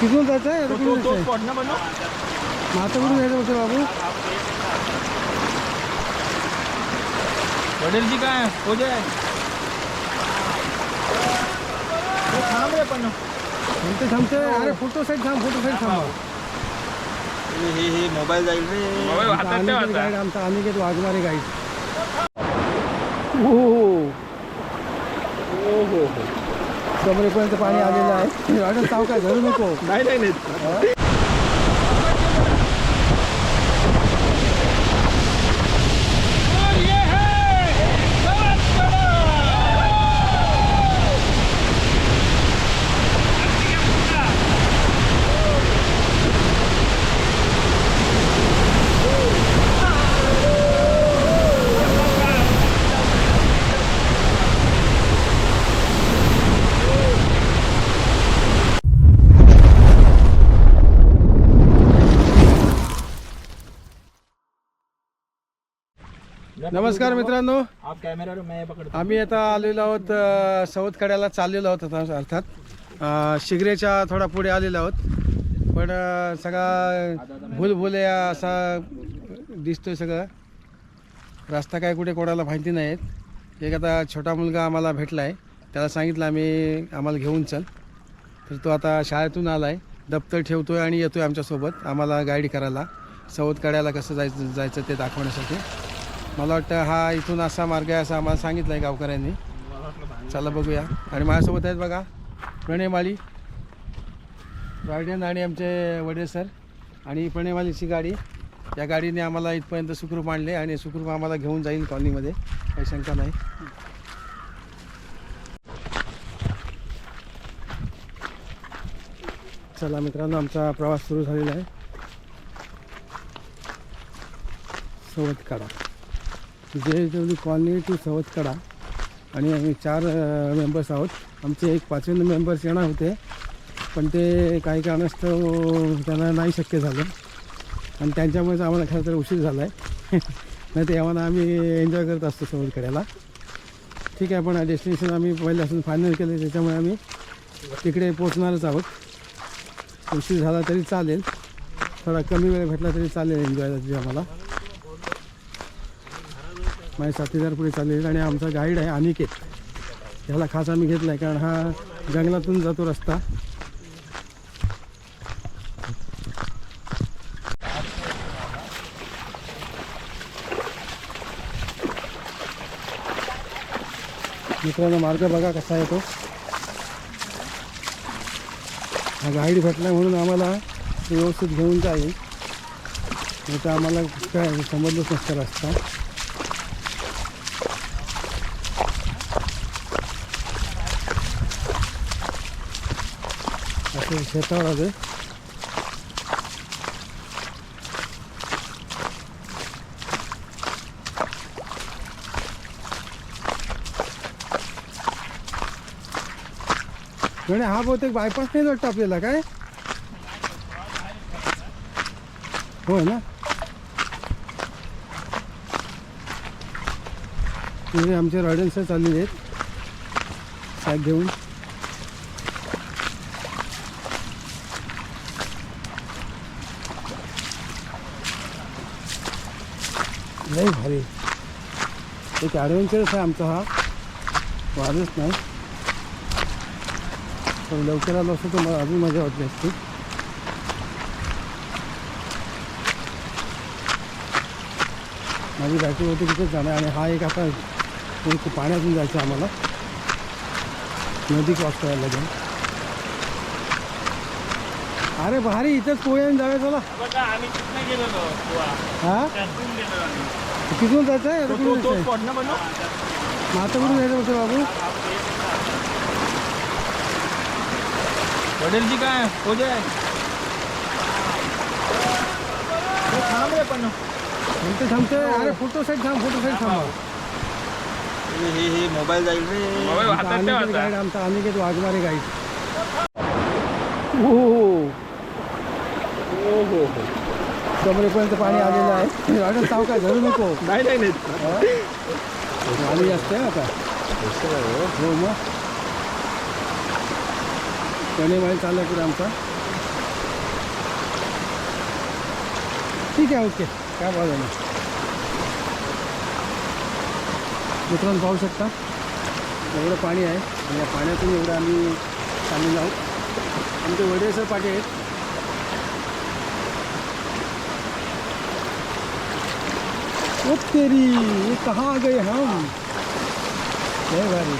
तिथून जायचं आहे तो आता तो कुठून तो जायचं स्पॉट ना बनव आहे? आता कुठून जायचं होतं बाबू वडीलजी काय हो? थांब रे पण थांबते थांबते अरे फोटो साईड थांब फोटो साईड थांबा हे हे हे मोबाईल जाईल रे गाईड आमचा अनिकेत वाघमारे गाईड हो। हो हो कमरेपर्यंत पाणी आलेलं आहे. काय धरू नको. नाही नाही नाही नमस्कार मित्रांनो. आप कॅमेरा मैं पकडतो आम्ही आता आलेलो आहोत सवतकड्याला चाललेलो आहोत आता अर्थात. शिगरेच्या थोडा पुढे आलेलो आहोत. पण सगळा भूलभुले असा दिसतोय सगळं. रस्ता काय कुठे कोणाला माहिती नाहीत. एक आता छोटा मुलगा आम्हाला भेटला आहे त्याला सांगितलं आम्ही आम्हाला घेऊन चल. तर तो आता शाळेतून आला आहे दप्तर ठेवतोय आणि येतोय आमच्यासोबत आम्हाला गाईड करायला. सवतकड्याला कसं जायचं जायचं ते दाखवण्यासाठी. मला वाटतं हा इथून असा मार्ग आहे असं आम्हाला सांगितलं आहे गावकऱ्यांनी. चला बघूया. आणि माझ्यासोबत आहेत बघा प्रणयमाळी गार्डियन आणि आमचे वडील सर आणि प्रणयमालीची गाडी. या गाडीने आम्हाला इथपर्यंत सुखरूप आणले आणि सुखरूप आम्हाला घेऊन जाईल कॉलनीमध्ये. काही शंका नाही. चला मित्रांनो आमचा प्रवास सुरू झालेला आहे. जे जेवढी कॉलनी टू सवतकडा. आणि आम्ही चार मेंबर्स आहोत. आमचे एक पाचवे मेंबर्स येणार होते. पण ते काही कारणास्तव त्यांना नाही शक्य झालं. आणि त्यांच्यामुळेच आम्हाला खरं तर उशीर झाला आहे नाही तर आम्ही एन्जॉय करत असतो सवतकड्याला. ठीक आहे पण डेस्टिनेशन आम्ही पहिल्यापासून फायनल केलं त्याच्यामुळे आम्ही तिकडे पोचणारच आहोत. उशीर झाला तरी चालेल. थोडा कमी वेळ भेटला तरी चालेल एन्जॉय आम्हाला. माझे साथीदार पुढे चाललेले आणि आमचा गाईड आहे अनिकेत. ह्याला खास आम्ही घेतला आहे कारण हा जंगलातून जातो रस्ता. मित्रांनो मार्ग बघा कसा येतो. हा गाईड भेटला म्हणून आम्हाला व्यवस्थित घेऊन जाईल. नाही तर आम्हाला काय समजलंच नसतं रस्ता असं शेतावर आलोय हा बहुतेक बायपास नाही वाटतं आपल्याला काय? होय ना? आमचे रॉयडन्स चाललेले आहेत. सॅक घेऊन. लय भारी. एक ॲडव्हेंचरच आहे आमचा हा. वादच नाही. पण लवकर आलो असतो तर मला अजून मजा वाटली असती. माझी बॅटरी होती तिथेच जाणार आणि हा एक आता एक पाण्यातून जायचं आम्हाला. नदी क्रॉस करायला लागेल. अरे भारी इथंच पोह्याने जाऊया चला. हा? तिथून जायचं आहे? आता कुठून जायचं? आता कुठून होतं बाबू? वडीलजी काय? हो जाय. तो थांब रे पण. थांबते थांबते अरे फोटो साईड थांब फोटो साईड थांबा. हे हे हे मोबाईल जाईल रे. अनिकेत गाईड आमचा अनिकेत वाघमारे गाईड हो हो हो. कमरेपर्यंत पाणी आलेलं आहे. वाटत साव काय धरू नको. नाही नाही नाही. आली जास्त आहे आता. हो मग. कणेवाडी चालला की आमचा. ठीक आहे ओके. काय भाव ना मित्रांनो पाहू शकता. एवढं पाणी आहे. आणि या पाण्यातून एवढं आम्ही आम्ही जाऊ. आमचे वडेसर पाठी आहेत. ओ तेरी ये कहाँ आ गए हम. लय भारी.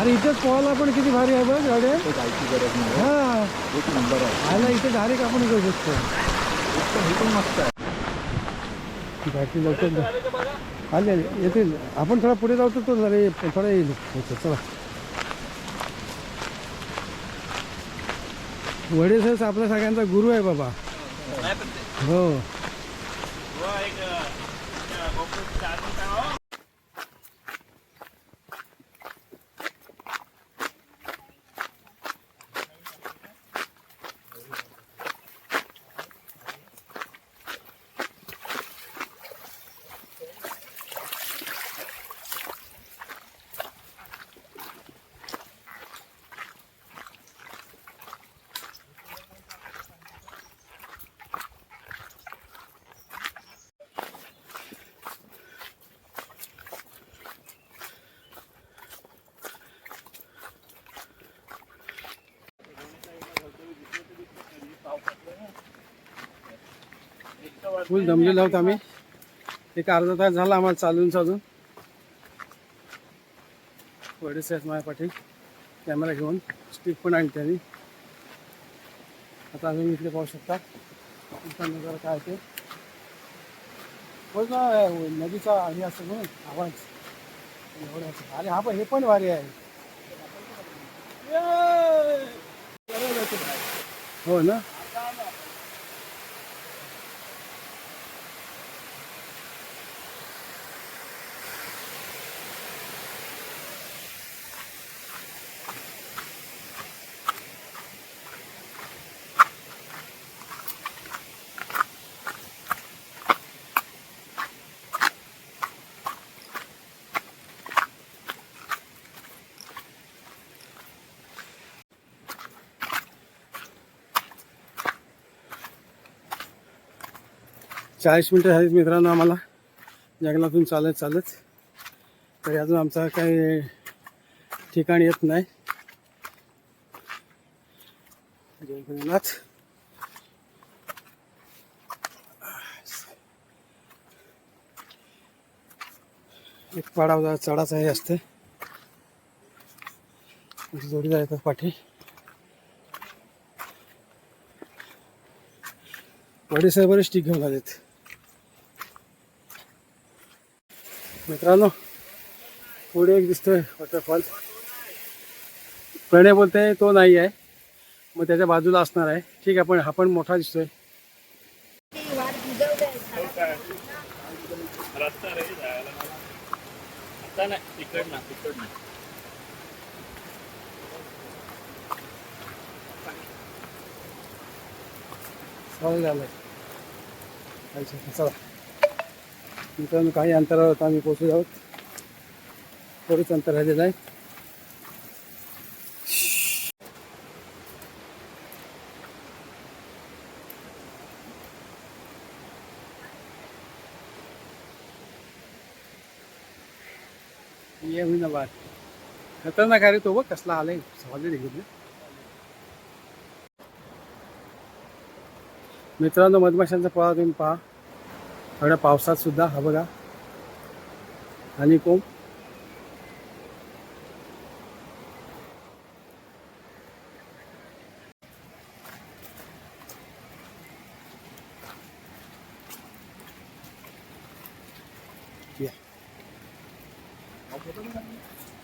अरे इथेच पोहायला पण किती भारी आहे बघ गाड्या. जायची गरज नाही. हा. एक नंबर आहे. आला इथे डायरेक्ट आपण जाऊ शकतो एकदम हे पण मस्त आहे. बाकी लवकर आले. येतील. आपण थोडा पुढे जाऊ तर तो जरा थोडा येईल. चला. वडील आपल्या सगळ्यांचा गुरु आहे बाबा. हो. फुल दमलेलो आहोत आम्ही. एक अर्धा तास झाला आम्हाला चालून चालून. वडील आहेत माझ्या पाठी कॅमेरा घेऊन स्टिक पण आणली त्यांनी आता आम्ही इकडे पाहू शकता. नजारा काय ते. बघ ना नदीचा हे असं म्हणून आवाज. एवढं असं. अरे हा पण हे पण भारी आहे. हो ना. चाळीस मिनटं झालीत मित्रांनो आम्हाला. जंगलातून चालत चालत. तरी अजून आमचा काही ठिकाण येत नाही. जय भोलेनाथ एक पाडाव चढाचा हे असते जोडी जायचं पाठी. वडील बरेच स्टिक घेऊन आलेत. मित्रांनो पुढे एक दिसतोय वॉटरफॉल प्रणय बोलते तो नाही आहे. मग त्याच्या बाजूला असणार आहे. ठीक आहे पण हा पण मोठा दिसतोय. सॉरी झालंय. चला. मित्रांनो काही अंतरावर आम्ही पोचलो आहोत. थोडंच अंतर राहिलेलं आहे. ये होईना बात खतरनाक आहे रे तो बघ कसला आलाय. सवाल देखील मित्रांनो मधमाशांचा पळा तुम्ही पहा. थोड्या पावसात सुद्धा हा बघा. आणि कोंब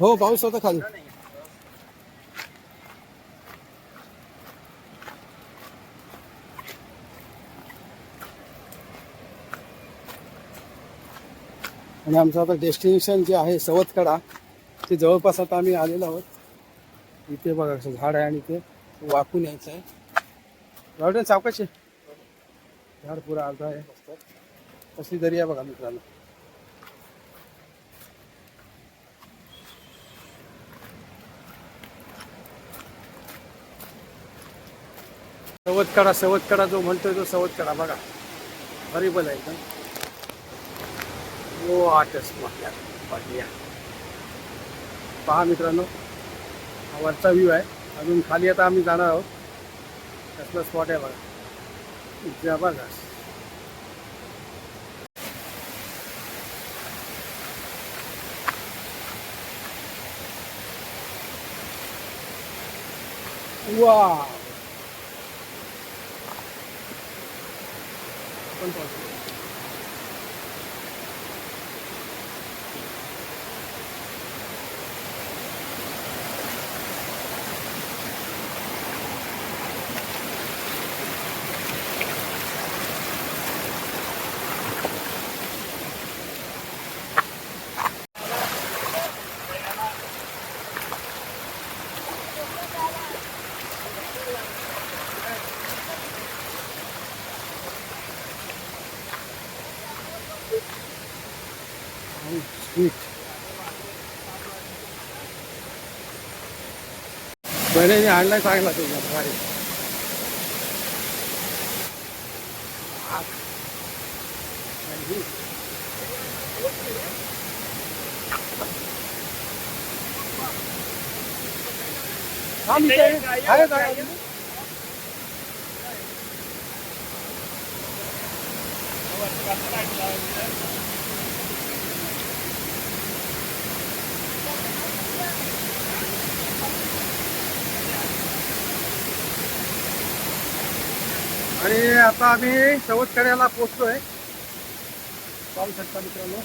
हो पाऊस होता खाली. आणि आमचं आता डेस्टिनेशन जे आहे सवतकडा ते जवळपास आता आम्ही आलेलो आहोत. इथे बघा कसं झाड आहे आणि इथे वाकून यायचं आहे. गावडे चावकाचे झाड पुरा अर्धा आहे. कसली दरी आहे बघा मित्रांनो. सवतकडा सवतकडा जो म्हणतोय तो सवतकडा बघा. हरिबल आहे एकदम. हो आर्टिस्ट म्हटल्या. पाटिया पहा मित्रांनो हा वरचा व्ह्यू आहे. अजून खाली आता आम्ही जाणार आहोत. कसला स्पॉट आहे बघा. जबरदस्त. ít vậy nên anh lấy tay là tự nhập vậy Hãy subscribe cho kênh Ghiền Mì Gõ Để không bỏ lỡ những video hấp dẫn आणि आता आम्ही शेवटकड्याला पोचलो आहे पाहू शकता मित्रांनो.